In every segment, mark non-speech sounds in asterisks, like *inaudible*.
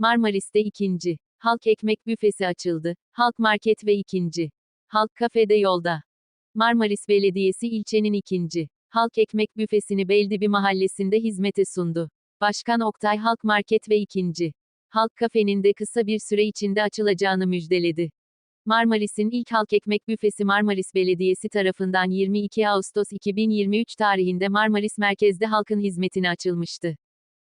Marmaris'te ikinci. Halk ekmek büfesi açıldı. Halk market ve ikinci. Halk kafede yolda. Marmaris Belediyesi ilçenin ikinci. Halk ekmek büfesini Beldibi mahallesinde hizmete sundu. Başkan Oktay Halk Market ve ikinci. Halk kafenin de kısa bir süre içinde açılacağını müjdeledi. Marmaris'in ilk halk ekmek büfesi Marmaris Belediyesi tarafından 22 Ağustos 2023 tarihinde Marmaris merkezde halkın hizmetine açılmıştı.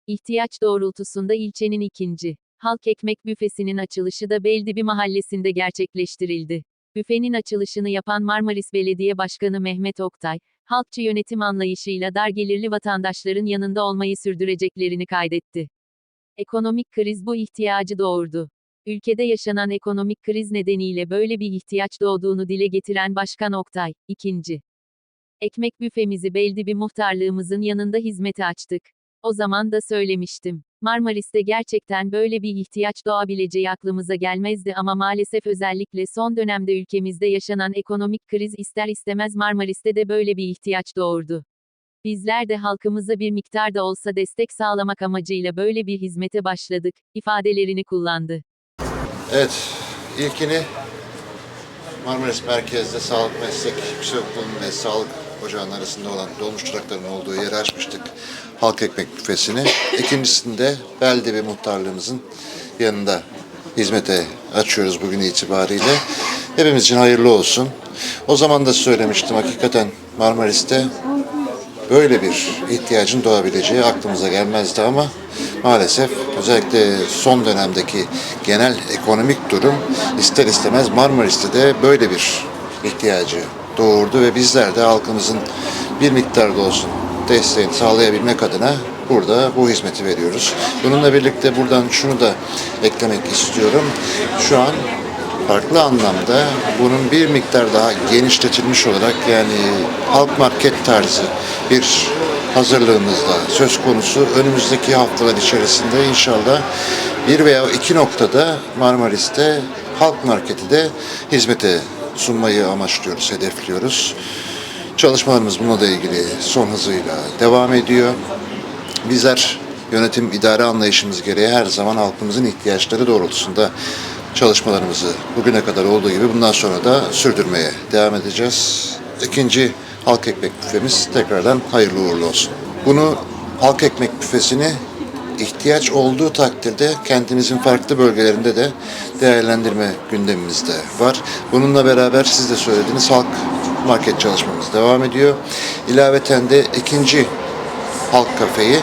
İhtiyaç doğrultusunda ilçenin ikinci halk ekmek büfesinin açılışı da Beldibi mahallesinde gerçekleştirildi. Büfenin açılışını yapan Marmaris Belediye Başkanı Mehmet Oktay, halkçı yönetim anlayışıyla dar gelirli vatandaşların yanında olmayı sürdüreceklerini kaydetti. Ekonomik kriz bu ihtiyacı doğurdu. Ülkede yaşanan ekonomik kriz nedeniyle böyle bir ihtiyaç doğduğunu dile getiren Başkan Oktay, ikinci. Ekmek büfemizi Beldibi muhtarlığımızın yanında hizmete açtık. O zaman da söylemiştim. Marmaris'te gerçekten böyle bir ihtiyaç doğabileceği aklımıza gelmezdi ama maalesef özellikle son dönemde ülkemizde yaşanan ekonomik kriz ister istemez Marmaris'te de böyle bir ihtiyaç doğurdu. Bizler de halkımıza bir miktar da olsa destek sağlamak amacıyla böyle bir hizmete başladık, ifadelerini kullandı. Evet, ilkini Marmaris Merkez'de Sağlık Meslek Yüksekokulu'nun ve Sağlık Ocağı'nın arasında olan dolmuş durakların olduğu yeri açmıştık. Halk Ekmek Büfesi'ni. İkincisinde Beldibi Muhtarlığımızın yanında hizmete açıyoruz bugün itibariyle. Hepimiz için hayırlı olsun. O zaman da söylemiştim hakikaten Marmaris'te böyle bir ihtiyacın doğabileceği aklımıza gelmezdi ama maalesef özellikle son dönemdeki genel ekonomik durum ister istemez Marmaris'te de böyle bir ihtiyacı doğurdu ve bizler de halkımızın bir miktar da olsun desteğini sağlayabilmek adına burada bu hizmeti veriyoruz. Bununla birlikte buradan şunu da eklemek istiyorum. Şu an farklı anlamda bunun bir miktar daha genişletilmiş olarak yani halk market tarzı bir hazırlığımızda söz konusu. Önümüzdeki haftalar içerisinde inşallah bir veya iki noktada Marmaris'te halk marketi de hizmete sunmayı amaçlıyoruz, hedefliyoruz. Çalışmalarımız bununla da ilgili son hızıyla devam ediyor. Bizler yönetim idare anlayışımız gereği her zaman halkımızın ihtiyaçları doğrultusunda çalışmalarımızı bugüne kadar olduğu gibi bundan sonra da sürdürmeye devam edeceğiz. İkinci halk ekmek büfemiz tekrardan hayırlı uğurlu olsun. Bunu halk ekmek büfesini ihtiyaç olduğu takdirde kentimizin farklı bölgelerinde de değerlendirme gündemimizde var. Bununla beraber siz de söylediğiniz halk market çalışmamız devam ediyor. İlaveten de ikinci halk kafeyi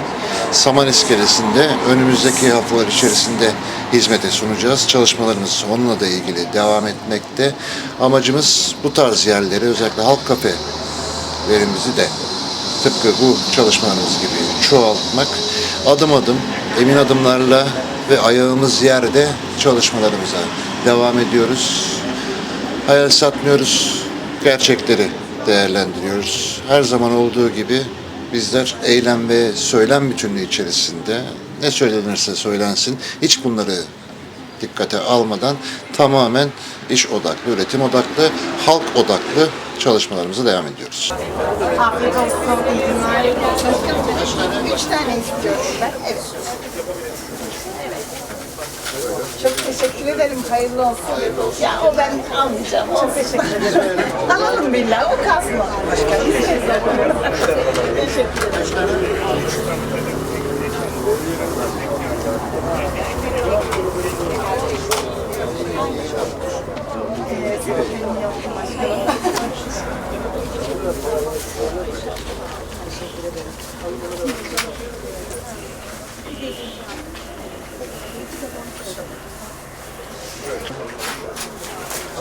Saman İskelesi'nde önümüzdeki haftalar içerisinde hizmete sunacağız. Çalışmalarımız onunla da ilgili devam etmekte. Amacımız bu tarz yerleri özellikle halk kafelerimizi de tıpkı bu çalışmalarımız gibi çoğaltmak. Adım adım, emin adımlarla ve ayağımız yerde çalışmalarımıza devam ediyoruz. Hayal satmıyoruz, gerçekleri değerlendiriyoruz. Her zaman olduğu gibi bizler eylem ve söylem bütünlüğü içerisinde ne söylenirse söylensin hiç bunları dikkate almadan tamamen iş odaklı, üretim odaklı, halk odaklı çalışmalarımıza devam ediyoruz. Afiyet olsun, iyi günler. Üç tane istiyorum ben. Evet. Çok teşekkür ederim, hayırlı olsun. Ya o ben almayacağım, çok teşekkür ederim. *laughs* Alalım billahi, o kalsın. Başka bir şey. Teşekkür ederim. Evet, benim yoktu başkanım.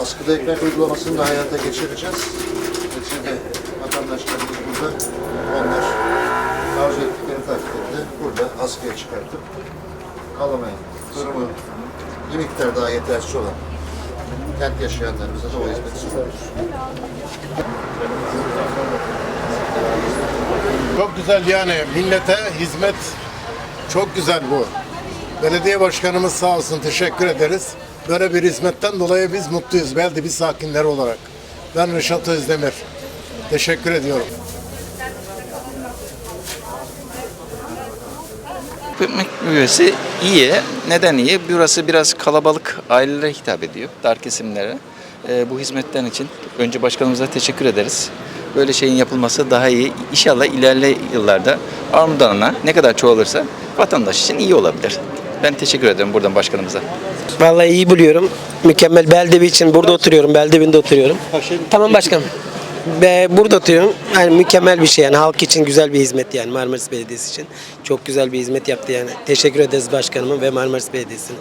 Askıda ekmek uygulamasını da hayata geçireceğiz. Neticede vatandaşlarımız burada, onlar arzu ettikleri takdirde burada askıya çıkartıp alamayan durumu bir miktar daha yetersiz olan kent yaşayanlarımıza da o hizmeti sunuyoruz. Çok güzel yani millete hizmet çok güzel bu. Belediye başkanımız sağ olsun teşekkür ederiz. Böyle bir hizmetten dolayı biz mutluyuz. Belki bir sakinler olarak. Ben Reşat Özdemir. Teşekkür ediyorum. Ekmek büfesi iyi. Neden iyi? Burası biraz kalabalık ailelere hitap ediyor. Dar kesimlere. Ee, bu hizmetten için önce başkanımıza teşekkür ederiz. Böyle şeyin yapılması daha iyi. İnşallah ilerleyen yıllarda Armudan'a ne kadar çoğalırsa vatandaş için iyi olabilir. Ben teşekkür ederim buradan başkanımıza. Vallahi iyi buluyorum. Mükemmel Beldevi için burada oturuyorum. Beldevi'nde oturuyorum. Tamam başkanım. Ve burada oturuyorum. Yani mükemmel bir şey yani halk için güzel bir hizmet yani Marmaris Belediyesi için. Çok güzel bir hizmet yaptı yani. Teşekkür ederiz başkanıma ve Marmaris Belediyesi'ne.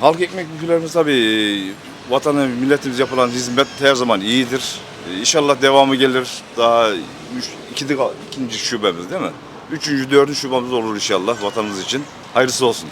Halk ekmek büfelerimiz tabii vatana, milletimiz yapılan hizmet her zaman iyidir. İnşallah devamı gelir. Daha üç, iki, ikinci şubemiz değil mi? Üçüncü, dördüncü şubemiz olur inşallah vatanımız için. Hayırlısı olsun.